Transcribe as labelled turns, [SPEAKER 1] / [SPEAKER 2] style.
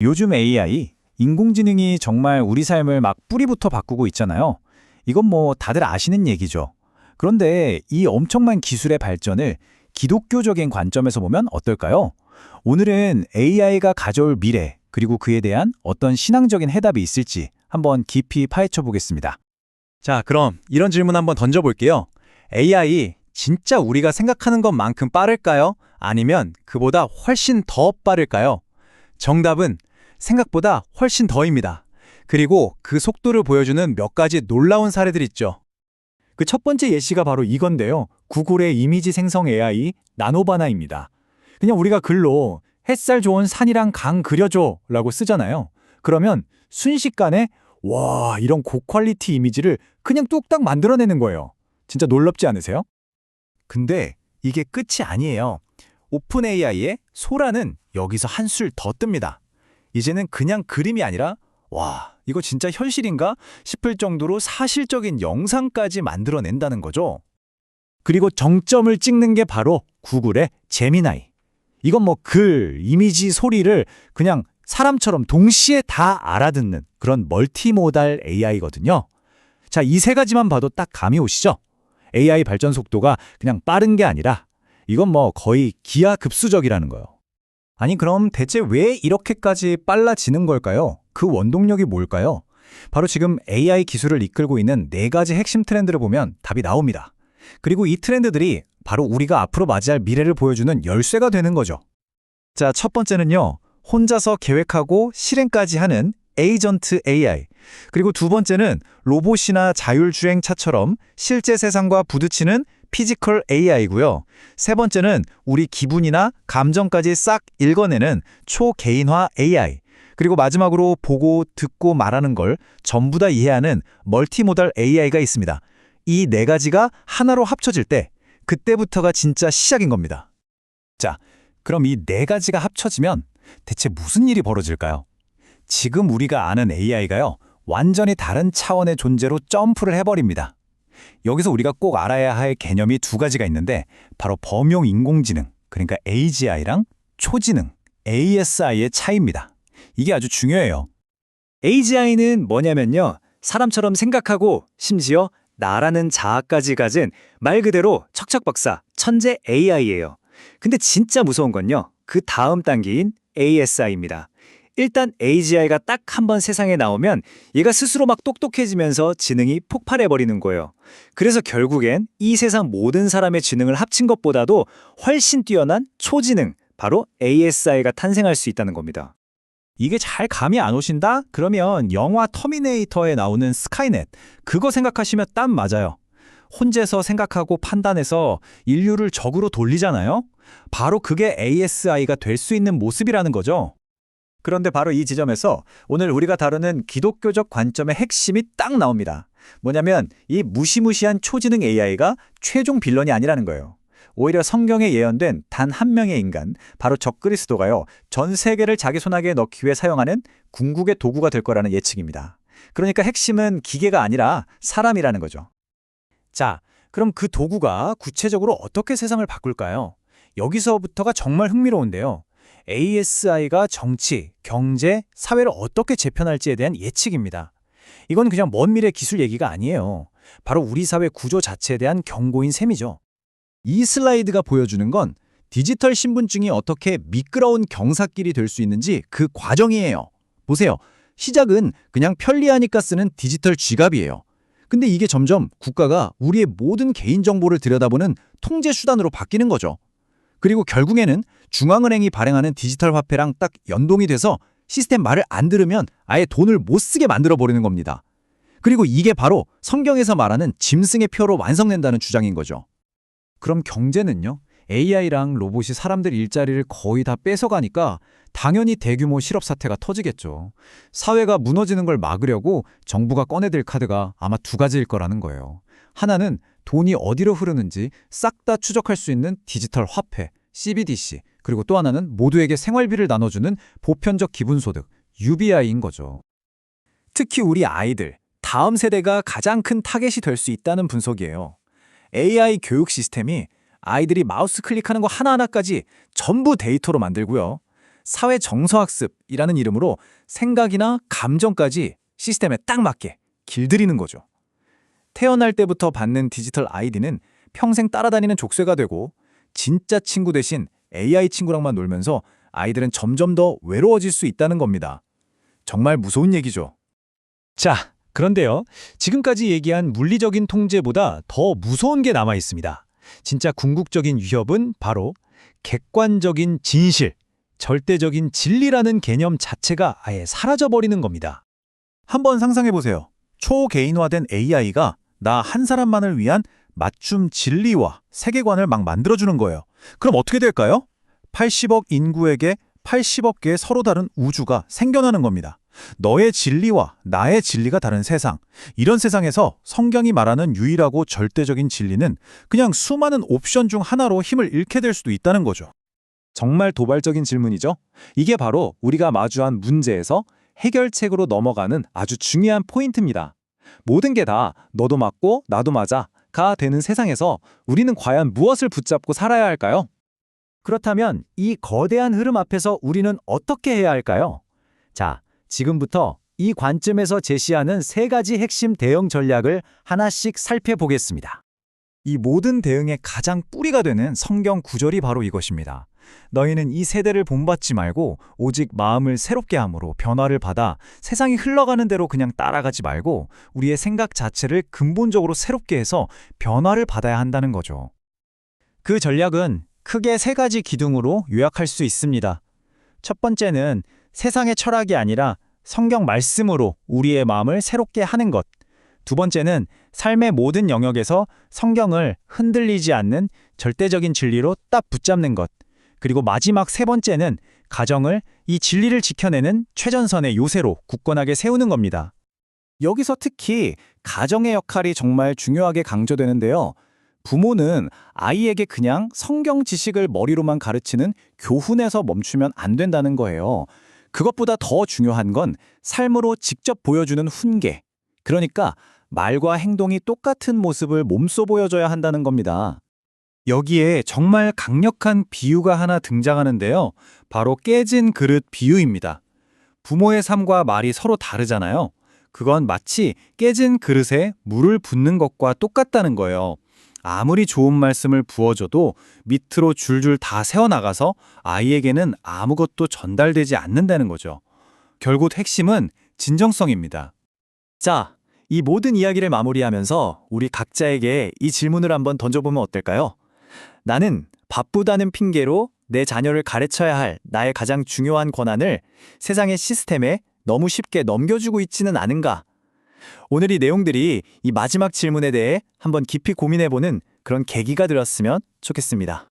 [SPEAKER 1] 요즘 AI, 인공지능이 정말 우리 삶을 막 뿌리부터 바꾸고 있잖아요. 이건 뭐 다들 아시는 얘기죠. 그런데 이 엄청난 기술의 발전을 기독교적인 관점에서 보면 어떨까요? 오늘은 AI가 가져올 미래, 그리고 그에 대한 어떤 신앙적인 해답이 있을지 한번 깊이 파헤쳐 보겠습니다.
[SPEAKER 2] 자, 그럼 이런 질문 한번 던져볼게요. AI 진짜 우리가 생각하는 것만큼 빠를까요? 아니면 그보다 훨씬 더 빠를까요? 정답은 생각보다 훨씬 더입니다. 그리고 그 속도를 보여주는 몇 가지 놀라운 사례들 있죠.
[SPEAKER 3] 그 첫 번째 예시가 바로 이건데요. 구글의 이미지 생성 AI 나노바나입니다. 그냥 우리가 글로 햇살 좋은 산이랑 강 그려줘 라고 쓰잖아요. 그러면 순식간에 와 이런 고퀄리티 이미지를 그냥 뚝딱 만들어내는 거예요. 진짜 놀랍지 않으세요?
[SPEAKER 2] 근데 이게 끝이 아니에요. 오픈 AI의 소라는 여기서 한술 더 뜹니다. 이제는 그냥 그림이 아니라 와, 이거 진짜 현실인가 싶을 정도로 사실적인 영상까지 만들어낸다는 거죠.
[SPEAKER 3] 그리고 정점을 찍는 게 바로 구글의 제미나이. 이건 뭐 글, 이미지, 소리를 그냥 사람처럼 동시에 다 알아듣는 그런 멀티모달 AI거든요. 자, 이 세 가지만 봐도 딱 감이 오시죠? AI 발전 속도가 그냥 빠른 게 아니라 이건 뭐 거의 기하급수적이라는 거예요.
[SPEAKER 2] 아니 그럼 대체 왜 이렇게까지 빨라지는 걸까요? 그 원동력이 뭘까요? 바로 지금 AI 기술을 이끌고 있는 네 가지 핵심 트렌드를 보면 답이 나옵니다. 그리고 이 트렌드들이 바로 우리가 앞으로 맞이할 미래를 보여주는 열쇠가 되는 거죠. 자, 첫 번째는요. 혼자서 계획하고 실행까지 하는 에이전트 AI. 그리고 두 번째는 로봇이나 자율주행차처럼 실제 세상과 부딪히는 피지컬 AI고요. 세 번째는 우리 기분이나 감정까지 싹 읽어내는 초개인화 AI. 그리고 마지막으로 보고 듣고 말하는 걸 전부 다 이해하는 멀티모달 AI가 있습니다. 이 네 가지가 하나로 합쳐질 때 그때부터가 진짜 시작인 겁니다. 자, 그럼 이 네 가지가 합쳐지면 대체 무슨 일이 벌어질까요? 지금 우리가 아는 AI가요. 완전히 다른 차원의 존재로 점프를 해버립니다. 여기서 우리가 꼭 알아야 할 개념이 두 가지가 있는데 바로 범용 인공지능, 그러니까 AGI랑 초지능, ASI의 차이입니다. 이게 아주 중요해요.
[SPEAKER 4] AGI는 뭐냐면요. 사람처럼 생각하고 심지어 나라는 자아까지 가진 말 그대로 척척박사 천재 AI예요. 근데 진짜 무서운 건요. 그 다음 단계인 ASI입니다. 일단 AGI가 딱 한 번 세상에 나오면 얘가 스스로 막 똑똑해지면서 지능이 폭발해버리는 거예요. 그래서 결국엔 이 세상 모든 사람의 지능을 합친 것보다도 훨씬 뛰어난 초지능, 바로 ASI가 탄생할 수 있다는 겁니다.
[SPEAKER 2] 이게 잘 감이 안 오신다? 그러면 영화 터미네이터에 나오는 스카이넷 그거 생각하시면 딱 맞아요. 혼자서 생각하고 판단해서 인류를 적으로 돌리잖아요. 바로 그게 ASI가 될 수 있는 모습이라는 거죠. 그런데 바로 이 지점에서 오늘 우리가 다루는 기독교적 관점의 핵심이 딱 나옵니다. 뭐냐면 이 무시무시한 초지능 AI가 최종 빌런이 아니라는 거예요. 오히려 성경에 예언된 단 한 명의 인간, 바로 적그리스도가요, 전 세계를 자기 손아귀에 넣기 위해 사용하는 궁극의 도구가 될 거라는 예측입니다. 그러니까 핵심은 기계가 아니라 사람이라는 거죠. 자, 그럼 그 도구가 구체적으로 어떻게 세상을 바꿀까요? 여기서부터가 정말 흥미로운데요. ASI가 정치, 경제, 사회를 어떻게 재편할지에 대한 예측입니다. 이건 그냥 먼 미래 기술 얘기가 아니에요. 바로 우리 사회 구조 자체에 대한 경고인 셈이죠. 이 슬라이드가 보여주는 건 디지털 신분증이 어떻게 미끄러운 경사길이 될 수 있는지 그 과정이에요. 보세요. 시작은 그냥 편리하니까 쓰는 디지털 지갑이에요. 근데 이게 점점 국가가 우리의 모든 개인정보를 들여다보는 통제 수단으로 바뀌는 거죠. 그리고 결국에는 중앙은행이 발행하는 디지털 화폐랑 딱 연동이 돼서 시스템 말을 안 들으면 아예 돈을 못 쓰게 만들어 버리는 겁니다. 그리고 이게 바로 성경에서 말하는 짐승의 표로 완성된다는 주장인 거죠. 그럼 경제는요? AI랑 로봇이 사람들 일자리를 거의 다 뺏어가니까 당연히 대규모 실업 사태가 터지겠죠. 사회가 무너지는 걸 막으려고 정부가 꺼내들 카드가 아마 두 가지일 거라는 거예요. 하나는 돈이 어디로 흐르는지 싹 다 추적할 수 있는 디지털 화폐, CBDC, 그리고 또 하나는 모두에게 생활비를 나눠주는 보편적 기본소득, UBI인 거죠. 특히 우리 아이들, 다음 세대가 가장 큰 타겟이 될 수 있다는 분석이에요. AI 교육 시스템이 아이들이 마우스 클릭하는 거 하나하나까지 전부 데이터로 만들고요.
[SPEAKER 3] 사회 정서학습이라는 이름으로 생각이나 감정까지 시스템에 딱 맞게 길들이는 거죠. 태어날 때부터 받는 디지털 아이디는 평생 따라다니는 족쇄가 되고 진짜 친구 대신 AI 친구랑만 놀면서 아이들은 점점 더 외로워질 수 있다는 겁니다. 정말 무서운 얘기죠.
[SPEAKER 2] 자, 그런데요. 지금까지 얘기한 물리적인 통제보다 더 무서운 게 남아 있습니다. 진짜 궁극적인 위협은 바로 객관적인 진실, 절대적인 진리라는 개념 자체가 아예 사라져버리는 겁니다.
[SPEAKER 3] 한번 상상해 보세요. 초개인화된 AI가 나 한 사람만을 위한 맞춤 진리와 세계관을 막 만들어주는 거예요. 그럼 어떻게 될까요? 80억 인구에게 80억 개의 서로 다른 우주가 생겨나는 겁니다. 너의 진리와 나의 진리가 다른 세상. 이런 세상에서 성경이 말하는 유일하고 절대적인 진리는 그냥 수많은 옵션 중 하나로 힘을 잃게 될 수도 있다는 거죠. 정말 도발적인 질문이죠. 이게 바로 우리가 마주한 문제에서 해결책으로 넘어가는 아주 중요한 포인트입니다. 모든 게 다 너도 맞고 나도 맞아 가 되는 세상에서 우리는 과연 무엇을 붙잡고 살아야 할까요? 그렇다면 이 거대한 흐름 앞에서 우리는 어떻게 해야 할까요? 자, 지금부터 이 관점에서 제시하는 세 가지 핵심 대응 전략을 하나씩 살펴보겠습니다. 이 모든 대응의 가장 뿌리가 되는 성경 구절이 바로 이것입니다. 너희는 이 세대를 본받지 말고 오직 마음을 새롭게 함으로 변화를 받아 세상이 흘러가는 대로 그냥 따라가지 말고 우리의 생각 자체를 근본적으로 새롭게 해서 변화를 받아야 한다는 거죠. 그 전략은 크게 세 가지 기둥으로 요약할 수 있습니다. 첫 번째는 세상의 철학이 아니라 성경 말씀으로 우리의 마음을 새롭게 하는 것. 두 번째는 삶의 모든 영역에서 성경을 흔들리지 않는 절대적인 진리로 딱 붙잡는 것. 그리고 마지막 세 번째는 가정을 이 진리를 지켜내는 최전선의 요새로 굳건하게 세우는 겁니다. 여기서 특히 가정의 역할이 정말 중요하게 강조되는데요. 부모는 아이에게 그냥 성경 지식을 머리로만 가르치는 교훈에서 멈추면 안 된다는 거예요. 그것보다 더 중요한 건 삶으로 직접 보여주는 훈계. 그러니까 말과 행동이 똑같은 모습을 몸소 보여줘야 한다는 겁니다. 여기에 정말 강력한 비유가 하나 등장하는데요. 바로 깨진 그릇 비유입니다. 부모의 삶과 말이 서로 다르잖아요. 그건 마치 깨진 그릇에 물을 붓는 것과 똑같다는 거예요. 아무리 좋은 말씀을 부어줘도 밑으로 줄줄 다 새어나가서 아이에게는 아무것도 전달되지 않는다는 거죠. 결국 핵심은 진정성입니다. 자, 이 모든 이야기를 마무리하면서 우리 각자에게 이 질문을 한번 던져보면 어떨까요? 나는 바쁘다는 핑계로 내 자녀를 가르쳐야 할 나의 가장 중요한 권한을 세상의 시스템에 너무 쉽게 넘겨주고 있지는 않은가? 오늘 이 내용들이 이 마지막 질문에 대해 한번 깊이 고민해보는 그런 계기가 되었으면 좋겠습니다.